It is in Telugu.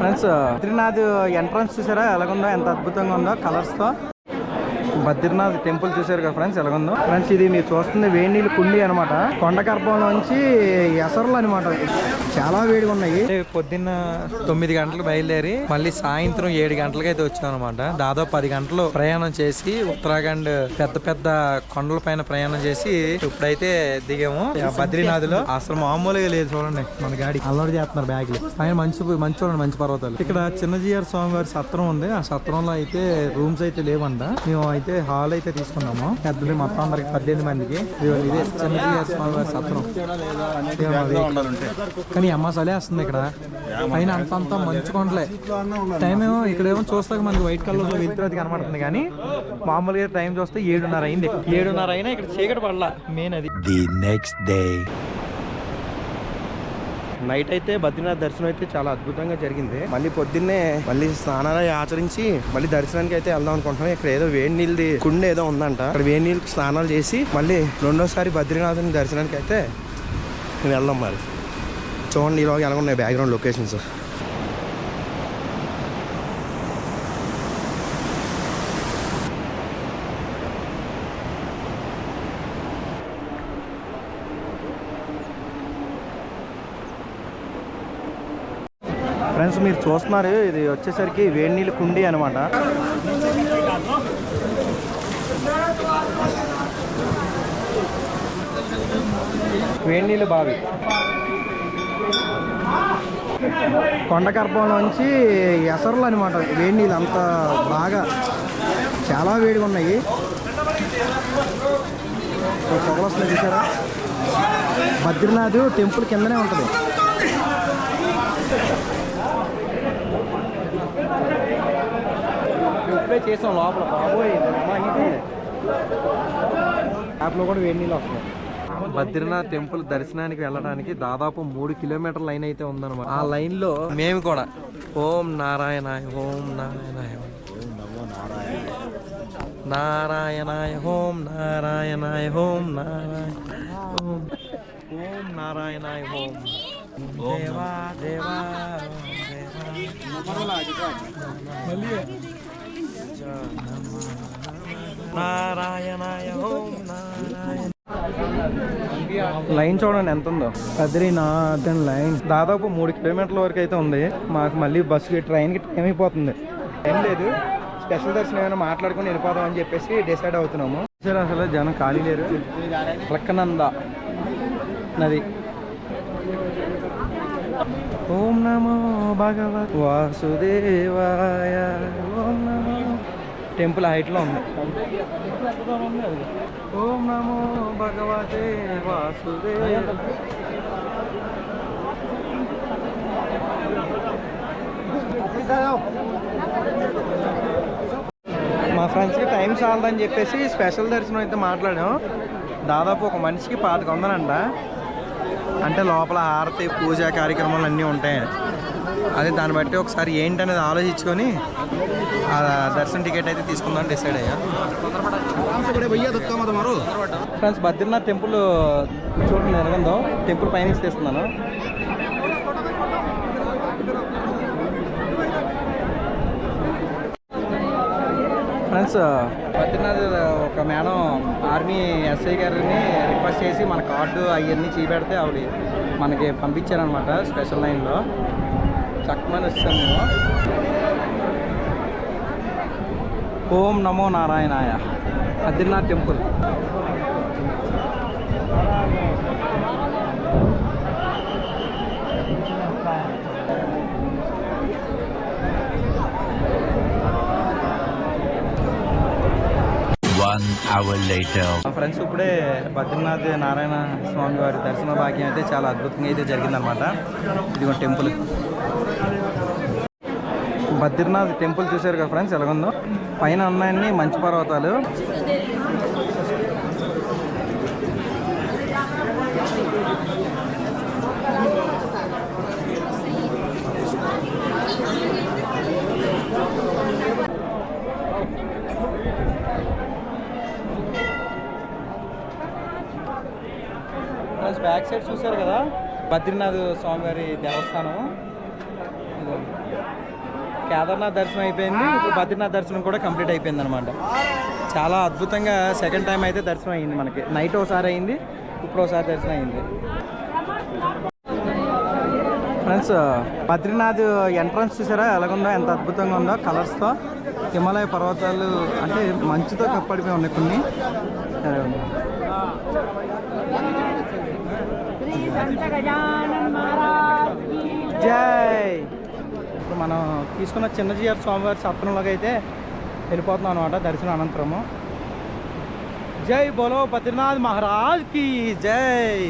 ఫ్రెండ్స్ బద్రీనాథ్ ఎంట్రన్స్ చూసారా? ఎలాగుందో ఎంత అద్భుతంగా ఉందో కలర్స్తో. బద్రీనాథ్ టెంపుల్ చూసారు కదా ఫ్రెండ్స్ ఎలాగుందో? ఫ్రెండ్స్ ఇది మీరు చూస్తుంది వేడి నీళ్ళు కుండి అనమాట కొండ నుంచి ఎసర్లు అనమాట చాలా వేడిగా ఉన్నాయి. పొద్దున్న తొమ్మిది గంటలకు బయలుదేరి మళ్ళీ సాయంత్రం ఏడు గంటలకు అయితే వచ్చాం అనమాట దాదాపు పది గంటలు ప్రయాణం చేసి ఉత్తరాఖండ్ పెద్ద పెద్ద కొండల పైన ప్రయాణం చేసి ఇప్పుడైతే దిగాము. బద్రీనాథ్లో అసలు మామూలుగా లేదు చూడండి మన గాడి. అల్లరి చేస్తున్నారు బ్యాగ్లో ఆయన మంచి మంచి చూడండి మంచి పర్వతాలు. ఇక్కడ చిన్నజీఆర్ స్వామి వారి సత్రం ఉంది. ఆ సత్రంలో అయితే రూమ్స్ అయితే లేవంట. మేము అయితే హాల్ అయితే తీసుకున్నాము. పెద్దది మొత్తం అందరికి పద్దెనిమిది మందికి. ఇదే చిన్నజీఆర్ స్వామి వారి సత్రం. అది. కానీ అమ్మ సలేస్తుంది ఇక్కడ. పైన అంత అంత మంచి కొండలే. టైం ఏమో ఇక్కడ ఏమో చూస్తాక మనకి వైట్ కలర్లో వెళ్తున్నది కనబడుతుంది కానీ మామూలుగా టైం చూస్తే ఏడున్నర అయింది. ఏడున్నర అయినా ఇక్కడ చీకటి పడలా. మెయిన్ అది. ది నెక్స్ట్ డే నైట్ అయితే బద్రీనాథ్ దర్శనం అయితే చాలా అద్భుతంగా జరిగింది. మళ్ళీ పొద్దున్నే మళ్ళీ స్నానాలు ఆచరించి మళ్ళీ దర్శనానికి అయితే వెళ్దాం అనుకుంటున్నాం. ఇక్కడ ఏదో వేడి నీళ్ళది కుండ ఏదో ఉందంట. అక్కడ వేడి నీళ్ళకి స్నానాలు చేసి మళ్ళీ రెండోసారి బద్రీనాథుని దర్శనానికి అయితే వెళ్దాం మరి. చూడండి ఈరోజు ఎలా ఉన్నాయి బ్యాక్గ్రౌండ్ లొకేషన్స్ ఫ్రెండ్స్ మీరు చూస్తున్నారు ఇది వచ్చేసరికి వేడి నీళ్ళ కుండి అనమాట వేడి నీళ్ళు బావి. కొండ నుంచి అనమాట వేడి నీళ్ళు అంత బాగా. చాలా వేడిగా ఉన్నాయి. పొగలు వస్తున్నాయి చూసారా? బద్రీనాథ్ టెంపుల్ కిందనే ఉంటుంది. ఇప్పుడే చేసాం లోపల. బాబోయ్ యాప్లో కూడా వేడి నీళ్ళు వస్తున్నాయి. బద్రీనాథ్ టెంపుల్ దర్శనానికి వెళ్ళడానికి దాదాపు మూడు కిలోమీటర్ లైన్ అయితే ఉందన్నమాట. ఆ లైన్లో మేము కూడా ఓం నారాయణాయ ఓం నారాయణాయ. నారాయణాయ ఓం నారాయణాయ ఓం నారాయణ ఓం ఓం నారాయణాయ. ఓం దేవా దేవా నారాయణాయ ఓం నారాయణ. లైన్ చూడండి ఎంత ఉందో? బద్రీనాథ్ అని లైన్. దాదాపు మూడు కిలోమీటర్ల వరకు అయితే ఉంది. మాకు మళ్ళీ బస్సుకి ట్రైన్కి టైం అయిపోతుంది. ఏం లేదు. స్పెషల్ దర్శనం ఏమైనా మాట్లాడుకుని వెళ్ళిపోదాం అని చెప్పేసి డిసైడ్ అవుతున్నాము. సరే అసలు జనం ఖాళీ లేరు. లక్కనంద నది. ఓం నమో భగవత్ వాసుదేవాయ. టెంపుల్ హైట్లో ఉంది. ఓం నమో భగవతే వాసుదేవ మా ఫ్రెండ్స్కి టైం చాలదని చెప్పేసి స్పెషల్ దర్శనం అయితే మాట్లాడాం. దాదాపు ఒక మనిషికి పాతిక వందనంట అంటే లోపల హారతి పూజ కార్యక్రమాలు అన్నీ ఉంటాయి. అదే దాన్ని బట్టి ఒకసారి ఏంటనేది ఆలోచించుకొని దర్శన దర్శనం టికెట్ అయితే తీసుకుందాం డిసైడ్ అయ్యా. ఫ్రెండ్స్ బద్రీనాథ్ టెంపుల్ చూడండి ఎలాగుందో టెంపుల్ పైన తీస్తున్నాను. ఫ్రెండ్స్ బద్రీనాథ్ ఒక మేడం ఆర్మీ ఎస్ఐ గారిని రిక్వెస్ట్ చేసి మన కార్డు అవన్నీ చూపెడితే ఆవిడ మనకి పంపించారనమాట స్పెషల్ లైన్లో. చక్కమని ఓం నమో నారాయణాయ బద్రీనాథ్ టెంపుల్ Thank you. మా ఫ్రెండ్స్ ఇప్పుడే బద్రీనాథ్ నారాయణ స్వామి వారి దర్శన భాగ్యం అయితే చాలా అద్భుతంగా అయితే జరిగిందనమాట ఇదిగో టెంపుల్. బద్రీనాథ్ టెంపుల్ చూశారు కదా ఫ్రెండ్స్ ఎలాగుందో? పైన ఉన్నాయన్ని మంచు పర్వతాలు. ఫ్రెండ్స్ బ్యాక్ సైడ్ చూశారు కదా బద్రీనాథ్ స్వామివారి దేవస్థానం. కేదార్నాథ్ దర్శనం అయిపోయింది. ఇప్పుడు బద్రీనాథ్ దర్శనం కూడా కంప్లీట్ అయిపోయింది అనమాట చాలా అద్భుతంగా సెకండ్ టైం అయితే దర్శనం అయింది మనకి. నైట్ ఒకసారి అయింది ఇప్పుడు ఒకసారి దర్శనం అయింది. ఫ్రెండ్స్ బద్రీనాథ్ ఎంట్రన్స్ చూసారా? ఎలాగుందో ఎంత అద్భుతంగా ఉందో కలర్స్తో హిమాలయ పర్వతాలు అంటే మంచుతో కప్పడిపోయి ఉన్నాయి కొన్ని. సరే జై. ఇప్పుడు మనం తీసుకున్న చిన్నజీఆర్ స్వామివారి సత్రంలోకి అయితే వెళ్ళిపోతున్నాం అనమాట దర్శనం అనంతరము. జై బోలో బద్రీనాథ్ మహారాజ్కి జై.